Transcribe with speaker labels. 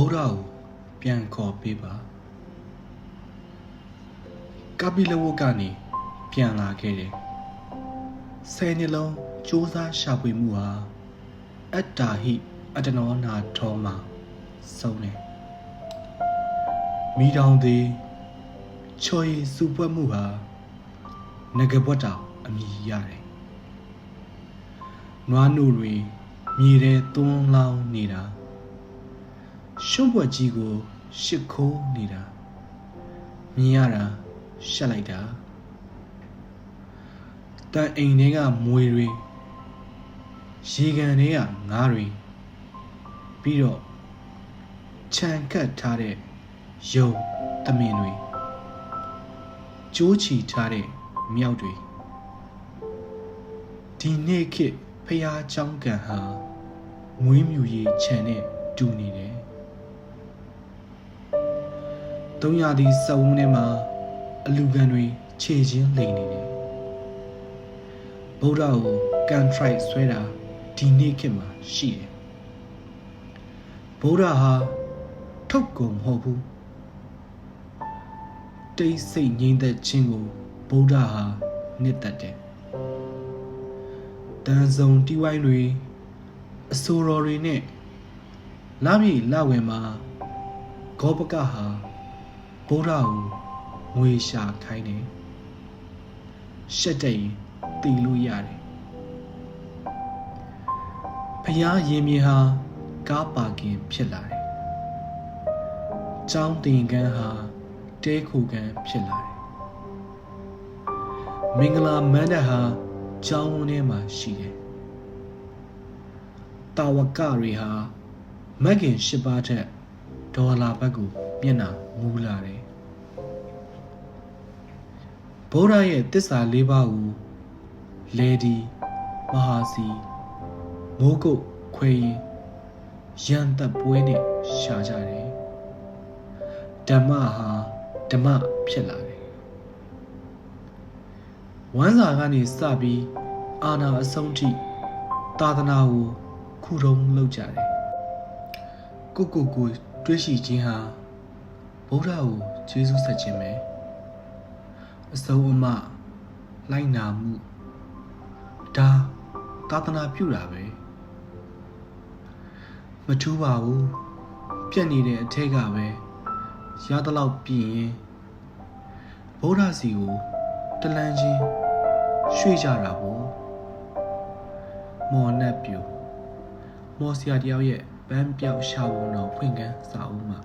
Speaker 1: ဗုဒ္ဓကိုပြန်ခေါ်ပေးပါကပိလဝုတ်ကနေပြန်လာခဲ့တယ်ဆယ်နှစ်လုံးစူးစမ်းရှာဖွေမှုဟာအတ္တာဟိအတ္တနောနာထောမှာဆုံးတယ်မိတောင်သည်ချော်ရည်စုပွက်မှုဟာငကပွက်တောင်အမည်ရတယ်နွားနုတွေမြေထဲသွန်းလောင်းနေတာ ရှုံးပွက်ကြီးကိုရှစ်ခိုးနေတာမြင်ရတာရှက်လိုက်တာတန်အိမ်တွေကမွေတွေရေကန်တွေကငါးတွေပြီးတော့ခြံကပ်ထားတဲ့ယုံတမင်တွေကြိုးချီထားတဲ့မြောက်တွေဒီနေ့ခေတ်ဖျားချောင်းကံဟာမွေးမြူရေးခြံနဲ့တူနေတယ် သုံးရသည့်စက်ဝန်းထဲမှာအလူကန်တွေခြေချင်းလိန်နေတယ်။ဗုဒ္ဓကိုကန်ထရိုက်ဆွဲတာဒီနေ့ခေတ်မှာရှိတယ်။ဗုဒ္ဓဟာထုတ်ကုန်မဟုတ်ဘူး။တိတ်ဆိတ်ငြိမ်သက်ခြင်းကိုဗုဒ္ဓဟာနှစ်သက်တယ်။တန်စုံတီးဝိုင်းတွေအဆိုတော်တွေနဲ့လမြေလဝင်မှာဂောပကဟာ ဗုဒ္ဓကိုငွေရှာခိုင်းတယ်ရှက်တဲ့ရင်တီလို့ရတယ်ဖျားရင်မြေဟာကားပါကင်ဖြစ်လာတယ်ကျောင်းတင်ကန်းဟာတဲခုကန်းဖြစ်လာတယ်မင်္ဂလာမန္တဟာကျောင်းဝန်းထဲမှာရှိတယ်တာဝကတွေဟာမက်ကင်၈ပါးထက်ဒေါ်လာဘက်ကိုမျက်နှာ မူလာတယ်ဗုဒ္ဓရဲ့တစ္ဆာ၄ပါးကိုလေဒီမဟာစီမိုးကုတ်ခွေရင်ရန်တပ်ပွဲနဲ့ရှာကြတယ်ဓမ္မဟာဓမ္မဖြစ်လာတယ်ဝမ်းစာကနေစပြီးအာနာအဆုံးထိသာသနာကိုခုတုံးလုပ်ကြတယ်ကိုကိုကိုတွေးရှိခြင်းဟာ ဗုဒ္ဓကိုကျေးဇူးဆက်ခြင်းပဲအစုံအမလိုက်နာမှုဒါသာသနာပြုတာပဲမထူးပါဘူးပြက်နေတဲ့အထက်ကပဲရသလောက်ပြင်ရင်ဗုဒ္ဓစီကိုတလန်းချင်းရွှေ့ကြတာပေါ့မော်နတ်ပြူမော်စရာတယောက်ရဲ့ပန်းပြောက်ရှာဝန်တော်ဖွင့်ကန်းစာအုပ်မှာ